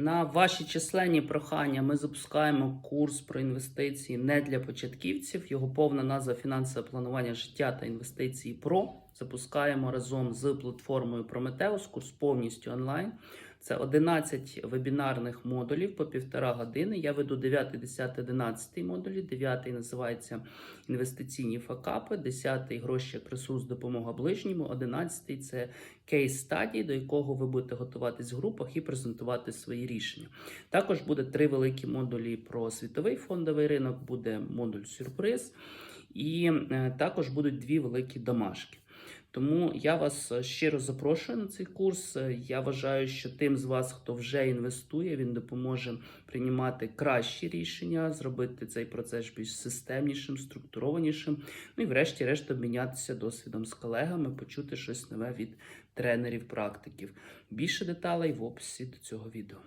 на ваші численні прохання ми запускаємо курс про інвестиції не для початківців. Його повна назва фінансове планування життя та інвестиції ПРО. Запускаємо разом з платформою Prometheus, курс повністю онлайн. Це 11 вебінарних модулів по півтора години. Я веду 9, 10, 11 модулі. 9 називається інвестиційні факапи, 10 гроші ресурс допомога ближньому, 11 це кейс стадії, до якого ви будете готуватись в групах і презентувати свої рішення. Також буде три великі модулі про світовий фондовий ринок, буде модуль сюрприз, і е, також будуть дві великі домашки. Тому я вас е, щиро запрошую на цей курс. Е, Я вважаю, що тим з вас, хто вже інвестує, він допоможе приймати кращі рішення, зробити цей процес більш системнішим, структурованішим. Ну і врешті-решт обмінятися досвідом з колегами, почути щось нове від тренерів, практиків. Більше деталей в описі до цього відео.